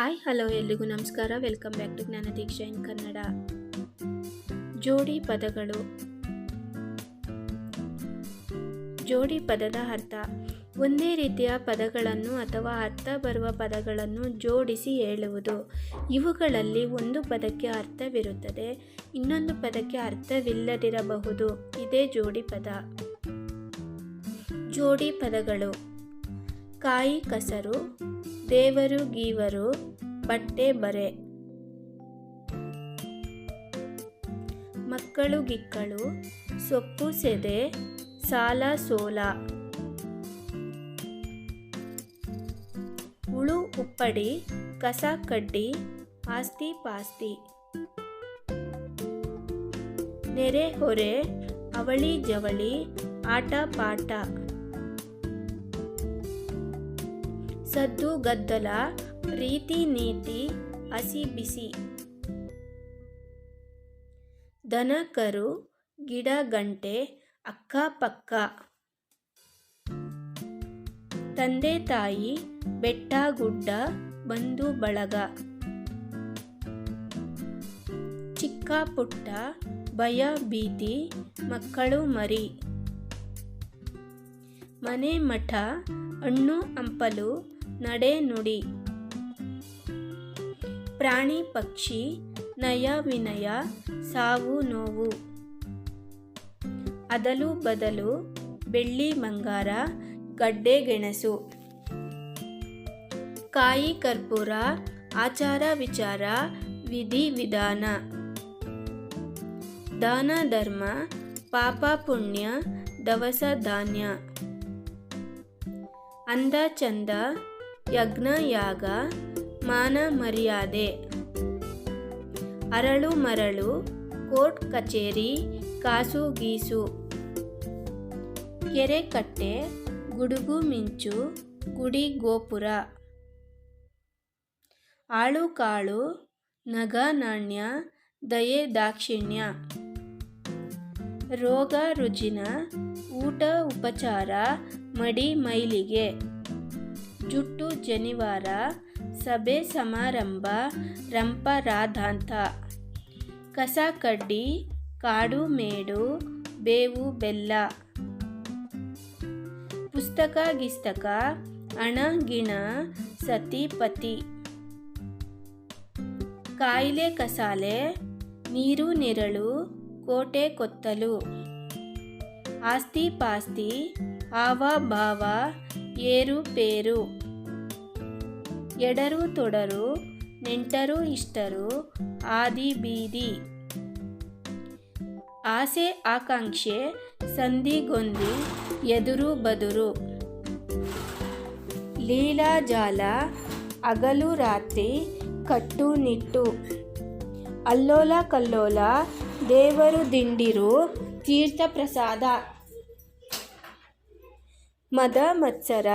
Hi, hello, ಎಲ್ರಿಗೂ ನಮಸ್ಕಾರ. Welcome back to ಜ್ಞಾನ ದೀಕ್ಷಾ ಇನ್ ಕನ್ನಡ. ಜೋಡಿ ಪದಗಳು. ಜೋಡಿ ಪದದ ಅರ್ಥ, ಒಂದೇ ರೀತಿಯ ಪದಗಳನ್ನು ಅಥವಾ ಅರ್ಥ ಬರುವ ಪದಗಳನ್ನು ಜೋಡಿಸಿ ಹೇಳುವುದು. ಇವುಗಳಲ್ಲಿ ಒಂದು ಪದಕ್ಕೆ ಅರ್ಥವಿರುತ್ತದೆ, ಇನ್ನೊಂದು ಪದಕ್ಕೆ ಅರ್ಥವಿಲ್ಲದಿರಬಹುದು. ಇದೇ ಜೋಡಿ ಪದ. ಜೋಡಿ ಪದಗಳು. ಕಾಯಿ, ಕಸರು. ದೇವರು ಗೀವರು ಬಟ್ಟೆ ಬರೆ. ಮಕ್ಕಳು ಗಿಕ್ಕಳು ಸೊಪ್ಪು ಸೆದೆ ಸಾಲ ಸೋಲ. ಉಳು ಉಪ್ಪಡಿ ಕಸ ಕಡ್ಡಿ ಆಸ್ತಿ ಪಾಸ್ತಿ. ನೆರೆ ಹೊರೆ ಅವಳಿ ಜವಳಿ ಆಟ ಪಾಠ. ಸದ್ದು ಗದ್ದಲ, ರೀತಿ ನೀತಿ, ಹಸಿ ಬಿಸಿ. ದನಕರು, ಗಿಡ ಗಂಟೆ ಅಕ್ಕಪಕ್ಕ ತಂದೆ ತಾಯಿ, ಬೆಟ್ಟ ಗುಡ್ಡ, ಬಂಧು ಬಳಗ. ಚಿಕ್ಕ ಪುಟ್ಟ, ಭಯ ಭೀತಿ, ಮಕ್ಕಳು ಮರಿ. ಮನೆ ಮಠ, ಹಣ್ಣು ಹಂಪಲು ನಡೆ ನುಡಿ. ಪ್ರಾಣಿ ಪಕ್ಷಿ ನಯ ವಿನಯ ಸಾವು ನೋವು. ಅದಲು ಬದಲು ಬೆಳ್ಳಿ ಬಂಗಾರ ಗಡ್ಡೆ ಗೆಣಸು. ಕಾಯಿ ಕರ್ಪೂರ, ಆಚಾರ ವಿಚಾರ, ವಿಧಿ ವಿಧಾನ. ದಾನ ಧರ್ಮ, ಪಾಪ ಪುಣ್ಯ, ದವಸ ಧಾನ್ಯ. ಅಂದ ಚಂದ ಯಜ್ಞ ಯಾಗ ಮಾನ ಮರ್ಯಾದೆ. ಅರಳು ಮರಳು, ಕೋರ್ಟ್ ಕಚೇರಿ, ಕಾಸು ಗೀಸು. ಕೆರೆ ಕಟ್ಟೆ ಗುಡುಗು ಮಿಂಚು, ಗುಡಿ ಗೋಪುರ. ಆಳು ಕಾಳು, ನಗ ನಾಣ್ಯ, ದಯೆ ದಾಕ್ಷಿಣ್ಯ. ರೋಗ ರುಜಿನ, ಊಟ ಉಪಚಾರ, ಮಡಿ ಮೈಲಿಗೆ. ಜುಟ್ಟು ಜನಿವಾರ ಸಭೆ ಸಮಾರಂಭ ರಂಪರಾಧಾಂತ ಕಸ ಕಡ್ಡಿ, ಕಾಡು ಮೇಡು, ಬೇವು ಬೆಲ್ಲ. ಪುಸ್ತಕ ಗಿಸ್ತಕ ಅಣಗಿಣ ಸತಿ ಪತಿ. ಕಾಯಿಲೆ ಕಸಾಲೆ, ನೀರು ನೆರಳು, ಕೋಟೆ ಕೊತ್ತಲು. ಆಸ್ತಿ ಪಾಸ್ತಿ, ಆವ ಭಾವ, ಏರು ಪೇರು. ಎಡರು ತೊಡರು, ನೆಂಟರು ಇಷ್ಟರು, ಆದಿ ಬೀದಿ. ಆಸೆ ಆಕಾಂಕ್ಷೆ ಸಂಧಿಗೊಂದಿ ಎದುರು ಬದುರು. ಲೀಲಾಜಾಲ ಅಗಲು ರಾತ್ರಿ ಕಟ್ಟುನಿಟ್ಟು ಅಲ್ಲೋಲ ಕಲ್ಲೋಲ, ದೇವರು ದಿಂಡಿರು, ತೀರ್ಥ ಪ್ರಸಾದ. ಮದ ಮತ್ಸರ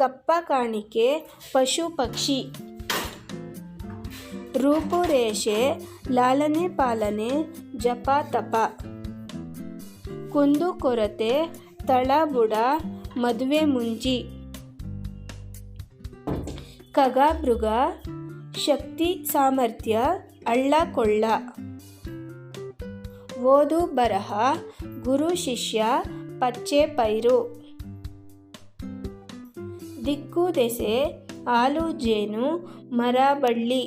ಕಪ್ಪ ಕಾಣಿಕೆ, ಪಶು ಪಕ್ಷಿ. ರೂಪುರೇಷೆ, ಲಾಲನೆ ಪಾಲನೆ, ಜಪ ತಪ. ಕುಂದು ಕೊರತೆ ತಳಬುಡ ಮದುವೆ ಮುಂಜಿ ಕಗಾಭೃಗ ಶಕ್ತಿ ಸಾಮರ್ಥ್ಯ, ಅಳ್ಳ ಕೊಳ್ಳ. ಓದು ಬರಹ, ಗುರು ಶಿಷ್ಯ, ಪಚ್ಚೆ ಪೈರು. ದಿಕ್ಕು ದೆಸೆ ಹಾಲು ಜೇನು ಮರ ಬಳ್ಳಿ.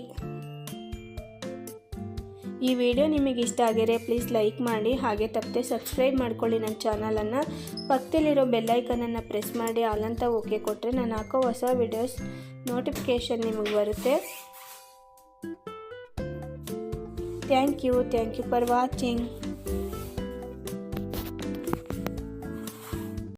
ಈ ವಿಡಿಯೋ ನಿಮಗೆ ಇಷ್ಟ ಆಗಿದ್ರೆ ಪ್ಲೀಸ್ ಲೈಕ್ ಮಾಡಿ ಹಾಗೆ ತಪ್ಪದೆ ಸಬ್ಸ್ಕ್ರೈಬ್ ಮಾಡ್ಕೊಳ್ಳಿ ನನ್ನ ಚಾನಲನ್ನು. ಪಕ್ಕದಲ್ಲಿರೋ ಬೆಲ್ಲೈಕನನ್ನು ಪ್ರೆಸ್ ಮಾಡಿ ಅಲ್ಲಂತ ಓಕೆ ಕೊಟ್ಟರೆ ನಾನು ಹಾಕೋ ಹೊಸ ವಿಡಿಯೋಸ್ ನೋಟಿಫಿಕೇಷನ್ ನಿಮಗೆ ಬರುತ್ತೆ. Thank you thank you for watching.